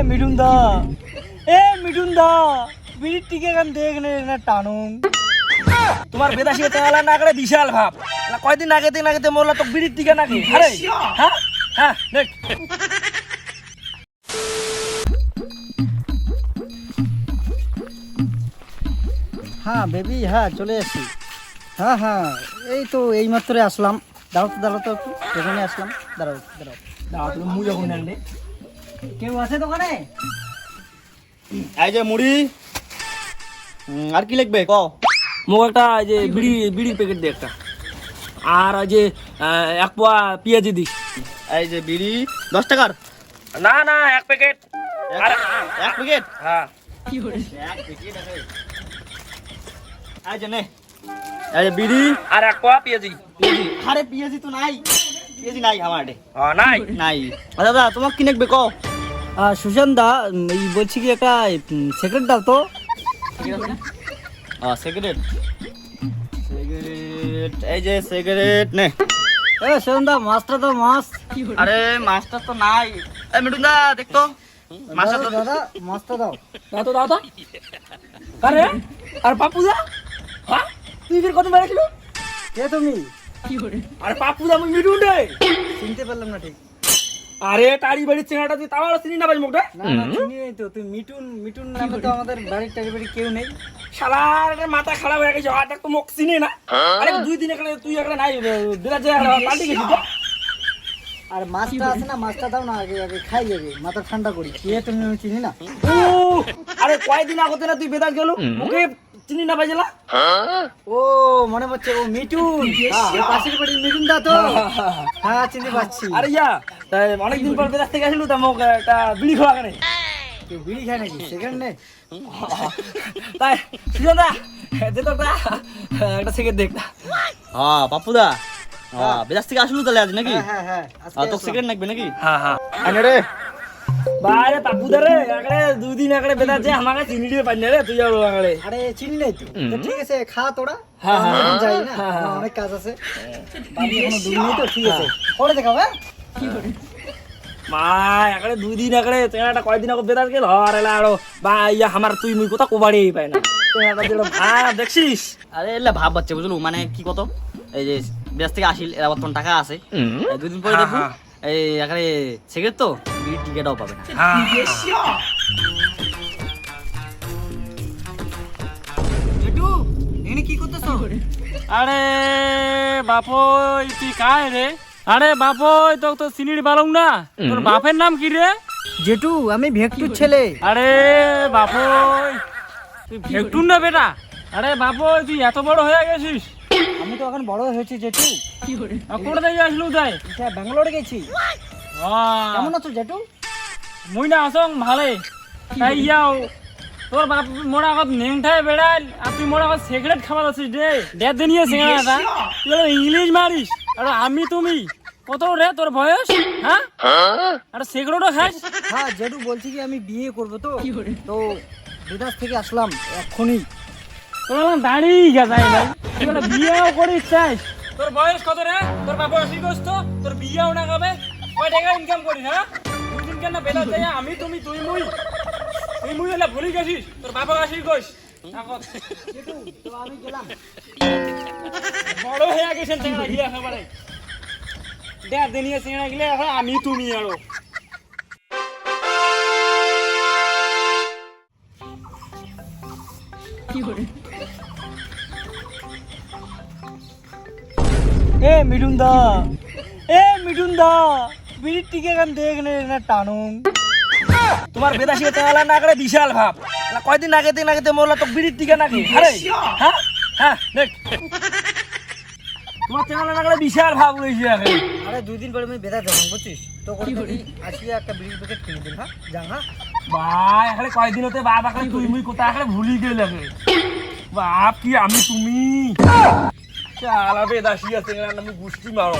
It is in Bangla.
এ বিড়ির টিকে গান দেখ না টানুন তোমার তেলা না করে বিশাল ভাব কয়দিন আগে দিন আগে মরলা তো বিড়ির টিকা নাকি আরে হ্যাঁ হ্যাঁ দেখ হ্যাঁ বেবি হ্যাঁ চলে এসছি হ্যাঁ হ্যাঁ এই তো এই মাত্র আসলাম দাঁড়াও তো দাঁড়াও তো একটু দোকানে আসলাম দাঁড়াও দাঁড়াও তুমি মুই যখন কেউ আছে দোকানে? এই যে মুড়ি। আর কি লিখবে ক? মোক একটা এই যে বিড়ি বিড়ির প্যাকেট দে একটা। আর ওই যে এক পোয়া পেঁয়াজি দিস এই যে বিড়ি। দশ টাকার? না না এক প্যাকেট এক- এক প্যাকেট হ্যাঁ। এই যে নে। এই যে বিড়ি। আর এক পোয়া পেঁয়াজি। পেঁয়াজি। আরে পেঁয়াজি তো নাই। পেঁয়াজি নাই আমার হ্যাঁ নাই। নাই। দাদা তোমাকে কি লিখবে ক? আর সুশান্ত দা এই বলছি কি একটা সেক্রেট দাও তো। সিগারেট সিগারেট এই যে সিগারেট নে। এ সুশান্ত দা মাছটা তো মাছ। আরে মাছটা তো নাই। এই মিঠুন দা দেখতো মাছটা তো দাদা মাছটা দাও। দাও তো দাও তো। আরে আর পাপুদা? হ্যাঁ তুই ফির কত মেরেছিল কে তুমি? আর পাপুদা আমি মিটুন রে চিনতে পারলাম না ঠিক। আরে তারি বাড়ির চেহারাটা তুই তাও চিনি না পাই মুখটা? না না চিনি তো। তুই মিটুন মিটুন নামে তো আমাদের বাড়ির টাড়ি বাড়ি কেউ নেই। শালার একটা মাথা খারাপ হয়ে গেছে। হাত তো মুখ চিনি না? আরে দুই দিন এখানে তুই এখানে নাই বিরাজ পাল্টি গেছিস তো। আর মাছটা আছে না মাছটা দাও না আগে আগে খাই যাবে মাথা ঠান্ডা করি। কে তুমি চিনি না? আরে কয়দিন আগতে না তুই বেদাত গেল? মুখে চিনি না পাইছিলা ও মনে হচ্ছে ও মিটুন পাশের বাড়ির মিটুন দা তো। হ্যাঁ চিনতে পারছি আরে ইয়া তাই অনেকদিন পর বেদাত থেকে আসলো তা মুখ একটা বিড়ি খাওয়া কেন বিড়ি খায় নাকি? সেখানে। তাই সুজনদা দে তো একটা একটা সেকেন্ড দেখ। হ্যাঁ পাপুদা হ্যাঁ থেকে আসলো তাহলে আজ নাকি? হ্যাঁ হ্যাঁ হ্যাঁ। আজকে তো। সিগারেট লাগবে নাকি? হ্যাঁ হ্যাঁ। আনে রে। বাইরে পাপুদা রে আমাকে চিনি দিয়ে না রে তুই আর চিনি নাই তো। ঠিক আছে খা তোরা। হ্যাঁ, হ্যাঁ, যাই না। হ্যাঁ, হ্যাঁ। অনেক কাজ আছে। বাড়ি এখনও দূর নেই তো ঠিক আছে। পরে দেখাবো হ্যাঁ? মা একড়ে দুই দিন একড়ে চেনাটা কয়দিন আগে বেদাত গেল? আর এলা আরও বা ইয়া আমার তুই মুই কথা কোবাড়ি পাই না। চেনাটা ভাব দেখছিস? আরে এলে ভাব বাচ্চা বুঝলো? মানে কি কত? এই যে বিদেশ থেকে আসিল এরা বর্তমান টাকা আছে। দুদিন পরে দেখব। এই এখানে সিগারেট তো? বিড়ির টিকেটাও পাবে না। হ্যাঁ। কি করতেছো? আরে বাপই তুই কায় রে? আরে বাপই তো তো চিনির বালং না। তোর বাপের নাম কি রে? জেঠু আমি ভেকটুর ছেলে। আরে বাপই তুই ভেকটুন না বেটা? আরে বাপই তুই এত বড় হয়ে গেছিস। আমি তো এখন বড় হয়েছি জেঠু। কোথা থেকে আসলু তাই ব্যাঙ্গালোরে গেছি। কেমন আছো জেঠু? মুই না আসং ভালে। তাই ইয়াও তোর বাপ মোর আগত নেংঠায় বেড়াল আর তুই মোর আগত সিগারেট খাবার আছিস রে। ডেট দিনিয়ে সিগারেটা তুই ইংলিশ মারিস। আর আমি তুমি। কত রে তোর বয়স? হ্যাঁ? আর সিগারেটও খাস? হ্যাঁ জেঠু বলছি কি আমি বিয়ে করব তো? তো বিদেশ থেকে আসলাম এক্ষুনি। তোর আমার দাঁড়িয়ে গেছে। বিয়েও করিস চাস। তোর বয়স কত রে? তোর বাবা তো তোর বিয়েও না হবে? কয় টাকা ইনকাম করিস হ্যাঁ? দুই দিন কেন বেলা যায় আমি তুমি তুই মুই। তুই মুই হলে ভুলি গেছিস? তোর বাবা আসি গোস জেঠু তো আমি গেলাম বড় হয়ে গেছেন চেঙ্গা গিয়ে একেবারে। দেড় দিনিয়ে চেঙ্গা গেলে এখন আমি তুমি আরও। এ মিঠুন দা এ মিঠুন দা বিড়ির টিকে গান দেখ না টানুন। তোমার বেদাসি তেলা না করে বিশাল ভাব। কয়দিন আগে দিন আগে মরলা তো বিড়ির টিকা নাকি? আরে হ্যাঁ? হ্যাঁ দেখ। তোমার চেহারা না করে বিশাল ভাব হয়েছে এখন। আরে দুই দিন পরে আমি বেদা যাব বুঝছিস তো করে আসলে একটা বিড়ির প্যাকেট কিনে দিন হ্যাঁ? যান হ্যাঁ? ভাই এখানে কয়দিন হতে বাপ এখানে তুই মুই কোথায়? এখানে ভুলি গেলে বাপ কি আমি তুমি? চালা দাসী আছে আমি গুষ্টি মারো